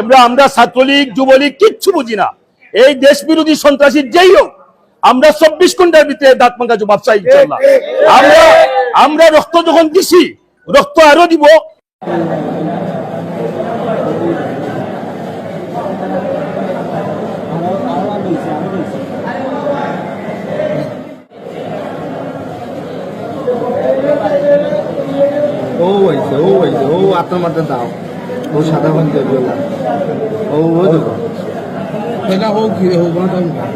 এবার আমরা ছাত্রলীগ, যুবলীগ কিচ্ছু বুঝি না। এই দেশ বিরোধী সন্ত্রাসী যেই হোক, আমরা চব্বিশ ঘণ্টার ভিতরে দাঁত মাঙ্গা জবাব চাই। আমরা আমরা রক্ত যখন দিছি, রক্ত আরও দিব। ও হয়েছে ও হয়েছে ও আপনার হোক না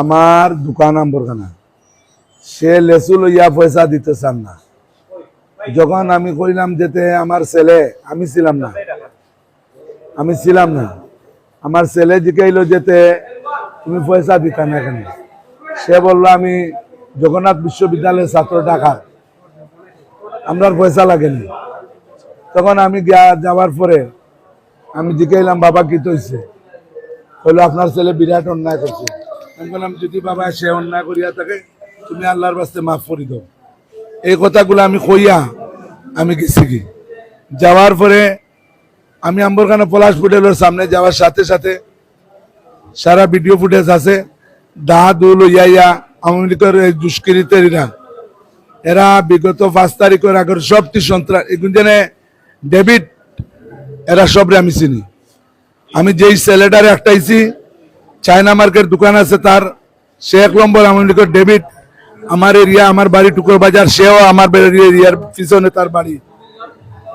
আমার দোকান আম্বরখানা সে লেসু লইয়া পয়সা দিতে চান না। যখন আমি কইলাম যেতে আমার ছেলে আমি ছিলাম না। আমি ছিলাম না। আমার ছেলে জিকাইল যেতে তুমি পয়সা দিতা না এখানে সে বলল আমি জগন্নাথ বিশ্ববিদ্যালয়ের ছাত্র ঢাকার। আমরা পয়সা লাগেনি। তখন আমি যাওয়ার পরে আমি জিকাইলাম বাবা, কি তৈছে হলো আপনার ছেলে বিরাট অন্যায় করছে। আমি বললাম, যদি বাবা সে অন্যায় করিয়া থাকে, তুমি আল্লাহর বাস্তে মাফ করি দাও। এই কথাগুলো আমি কইয়া আমি গেছি কি। যাওয়ার পরে আমি আম্বরখানা পলাশ হোটেলের সামনে যাওয়ার সাথে সাথে সারা ভিডিও ফুটেজ আছে। দা দুল ইয়া ইয়া আওয়ামী লীগের দুষ্কৃতীরা এরা বিগত পাঁচ তারিখের আগের সবটি সন্ত্রাস এগুলো ডেভিড, এরা সবরে আমি চিনি। আমি যেই ছেলেটারে একটাইছি চায়না মার্কেট দোকান আছে তার, সে এক নম্বর আওয়ামী লীগের ডেভিড, আমার এরিয়া, আমার বাড়ি টুকর বাজার, সেও আমার এরিয়ার পিছনে তার বাড়ি,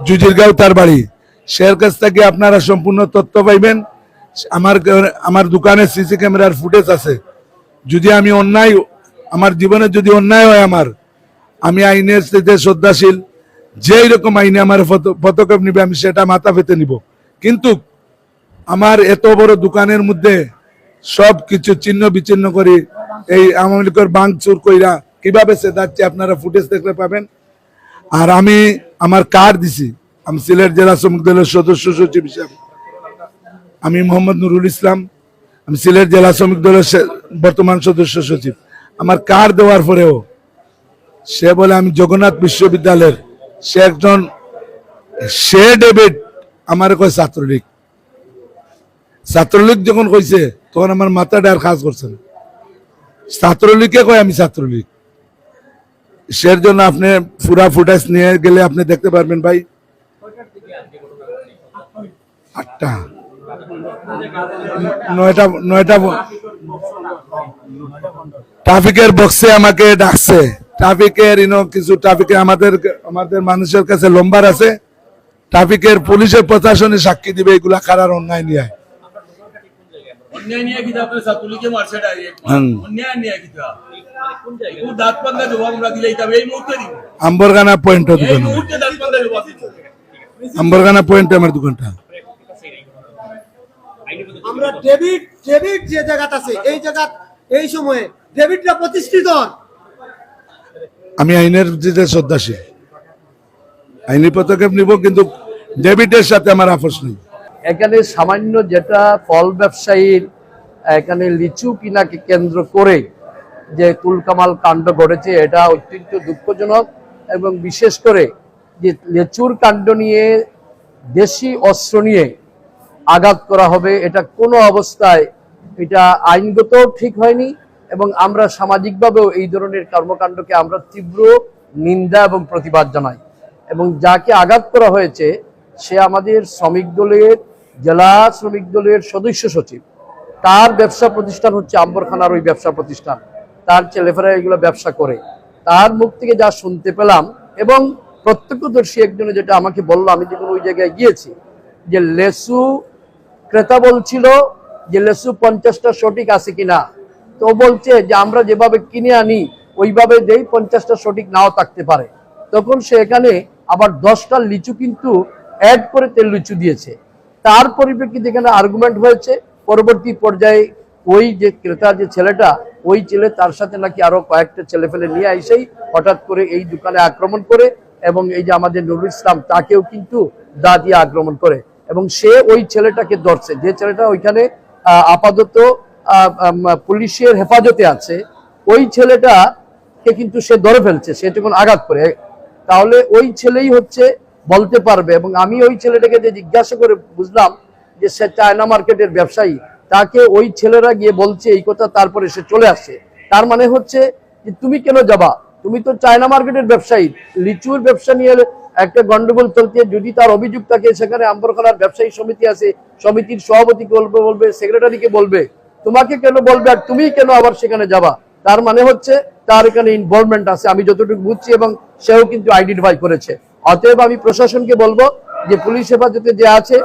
জুজিরগাঁও তার বাড়ি। সের কাছ থেকে আপনারা সম্পূর্ণ তথ্য পাইবেন। আমার আমার দোকানে সিসি ক্যামেরার ফুটেজ আছে। যদি আমি অন্যায়, আমার জীবনে যদি অন্যায় হয় আমার আমি আইনের সাথে শ্রদ্ধাশীল, যেই রকম আইনে আমার পদক্ষেপ নিবে, আমি সেটা মাথা পেতে নিব। কিন্তু আমার এত বড় দোকানের মধ্যে সব কিছু চিহ্ন বিচ্ছিন্ন করে এই আওয়ামী লীগের বাংচুর কইরা কীভাবে সে যাচ্ছে আপনারা ফুটেজ দেখতে পাবেন? আর আমি আমার কার দিছি, আমি সিলেট জেলা শ্রমিক দলের সদস্য সচিব হিসাবে। আমি মোহাম্মদ নুরুল ইসলাম, আমি সিলেট জেলা শ্রমিক দলের বর্তমান সদস্য সচিব। আমার কার দেওয়ার পরেও সে বলে, আমি জগন্নাথ বিশ্ববিদ্যালয়ের সে একজন সে ডেভিড আমার কয় ছাত্রলীগ। ছাত্রলীগ যখন কইছে, তখন আমার মাথাটা আর কাজ করছে না। ছাত্রলীগকে কয়, আমি ছাত্রলীগ। সের জন্য আপনি পুরা ফুটেজ নিয়ে গেলে আপনি দেখতে পারবেন ভাই। আটটা। নয়টা নয়টা ট্রাফিকের বক্সে আমাকে ডাকছে। ট্রাফিকের ইনো কিছু ট্রাফিকে আমাদের আমাদের মানুষের কাছে লম্বার আছে ট্রাফিকের পুলিশের প্রশাসনে সাক্ষী দিবে এগুলা কারার অন্যায় নিয়ে আম্বরগানা পয়েন্ট দোকান মুহূর্তে দাঁত পাঙ্গা জবাব দিব আম্বরগানা পয়েন্ট আমার দোকানটা। আমরা ডেভিড ডেভিড যে জায়গাতে আছে এই জায়গা এই সময়ে ডেভিডরা প্রতিষ্ঠিত হন। আমি আইনের দিতে শ্রদ্ধাশীল, আইনি পদক্ষেপ নিব, কিন্তু ডেবিটের সাথে আমার আপোষ নেই। এখানে সামান্য যেটা ফল ব্যবসায়ীর, এখানে লিচু কিনাকে কেন্দ্র করে যে কুলকামাল কাণ্ড ঘটেছে, এটা অত্যন্ত দুঃখজনক এবং বিশেষ করে যে লিচুর কাণ্ড নিয়ে দেশি অস্ত্র নিয়ে আঘাত করা হবে, এটা কোনো অবস্থায় এটা আইনগত ঠিক হয়নি এবং আমরা সামাজিকভাবেও এই ধরনের কর্মকাণ্ডকে আমরা তীব্র নিন্দা এবং প্রতিবাদ জানাই। এবং যাকে আঘাত করা হয়েছে, সে আমাদের শ্রমিক দলের, জেলা শ্রমিক দলের সদস্য সচিব। তার ব্যবসা প্রতিষ্ঠান হচ্ছে আম্বরখানার ওই ব্যবসা প্রতিষ্ঠান। তার ছেলেফেরা এগুলো ব্যবসা করে। তার মুখ থেকে যা শুনতে পেলাম এবং প্রত্যক্ষদর্শী একজনে যেটা আমাকে বলল, আমি যখন ওই জায়গায় গিয়েছি, যে লেসু ক্রেতা বলছিল যে লেসু পঞ্চাশটা সঠিক আছে কিনা। তো বলছে যে আমরা যেভাবে কিনে আনি, ওইভাবে দেই পঞ্চাশটা সঠিক নাও থাকতে পারে। তখন সে এখানে আবার দশটা লিচু কিন্তু অ্যাড করে তেল লিচু দিয়েছে। তার পরিপ্রেক্ষিতে এখানে আর্গুমেন্ট হয়েছে, পরবর্তী পর্যায়ে ওই যে ক্রেতা, যে ছেলেটা, ওই ছেলে তার সাথে নাকি আরও কয়েকটা ছেলে ফেলে নিয়ে আইসেই হঠাৎ করে এই দোকানে আক্রমণ করে এবং এই যে আমাদের নুরুল ইসলাম, তাকেও কিন্তু দা দিয়ে আক্রমণ করে। এবং সে ওই ছেলেটাকে ধরছে। যে ছেলেটা ওইখানে আপাতত পুলিশের হেফাজতে আছে, ওই ছেলেটাকে কিন্তু সে ধরে ফেলছে, সে যখন আঘাত করে। তাহলে ওই ছেলেই হচ্ছে বলতে পারবে এবং আমি ওই ছেলেটাকে যে জিজ্ঞাসা করে বুঝলাম যে সে চায়না মার্কেটের ব্যবসায়ী, তাকে ওই ছেলেরা গিয়ে বলছে এই কথা, তারপরে সে চলে আসে। তার মানে হচ্ছে যে তুমি কেন যাবা? তুমি তো চায়না মার্কেটের ব্যবসায়ী। লিচুর ব্যবসা নিয়ে একটা গন্ডগোল চলছে, যদি তার অভিযোগ থাকে সেখানে আম্বরখানার ব্যবসায়ী সমিতি আছে, সমিতির সভাপতিকে বলবে বলবে সেক্রেটারিকে বলবে। তোমাকে কেন বলবে আর তুমি কেন আবার সেখানে যাবা? তার মানে হচ্ছে, তার এখানে ইনভলভমেন্ট আছে। আমি যতটুকু বুঝছি এবং সেও কিন্তু আইডেন্টিফাই করেছে। অতএব আমি প্রশাসনকে বলব যে পুলিশ হেফাজতে যে আছে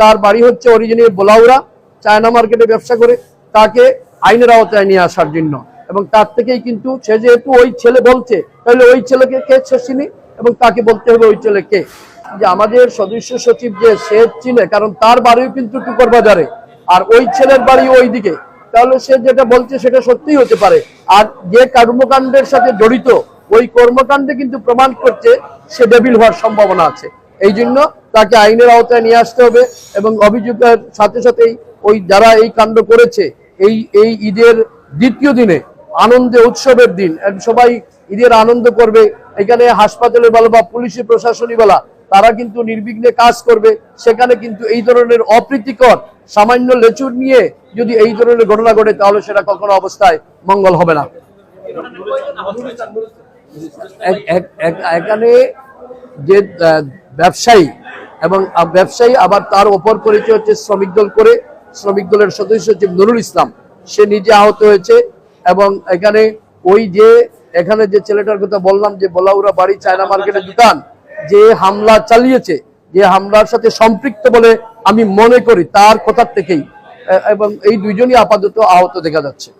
তার বাড়ি হচ্ছে অরিজিনাল বোলাউরা চায়না মার্কেটে ব্যবসা করে তাকে আইনের আওতায় নিয়ে আসার জন্য। এবং তার থেকেই কিন্তু সে যেহেতু ওই ছেলে বলছে, তাহলে ওই ছেলেকে কে শেষিনি এবং তাকে বলতে হবে ওই ছেলে কে? যে আমাদের সদস্য সচিব যে সে চিনে কারণ তার বাড়িও কিন্তু টুকর বাজারে আর ওই ছেলের বাড়ি ওই দিকে তাহলে সে যেটা বলছে সেটা সত্যিই হতে পারে। আর যে কর্মকাণ্ডের সাথে জড়িত, ওই কর্মকাণ্ডে কিন্তু প্রমাণ করছে সে ডেবিল হওয়ার সম্ভাবনা আছে। এই জন্য তাকে আইনের আওতায় নিয়ে আসতে হবে এবং অভিযোগের সাথে সাথেই ওই যারা এই কাণ্ড করেছে, এই এই ঈদের দ্বিতীয় দিনে, আনন্দে উৎসবের দিন, সবাই ঈদের আনন্দ করবে। এখানে হাসপাতালে বলো বা পুলিশি, প্রশাসনী বলা তারা কিন্তু নির্বিঘ্নে কাজ করবে। সেখানে কিন্তু এই ধরনের অপ্রীতিকর, সামান্য লেচুর নিয়ে যদি এই ধরনের ঘটনা ঘটে, তাহলে সেটা কখনো অবস্থায় মঙ্গল হবে না। এখানে যে ব্যবসায়ী এবং ব্যবসায়ী আবার তার ওপর পরিচয় হচ্ছে শ্রমিক দল করে, শ্রমিক দলের সদস্য হচ্ছে নুরুল ইসলাম। সে নিজে আহত হয়েছে এবং এখানে ওই যে, এখানে যে ছেলেটার কথা বললাম যে বলাউরা বাড়ি, চায়না মার্কেটের দোকান যে হামলা চালিয়েছে, যে হামলার সাথে সম্পৃক্ত বলে আমি মনে করি, তার কথার থেকেই এবং এই দুইজনই আপাতত আহত দেখা যাচ্ছে।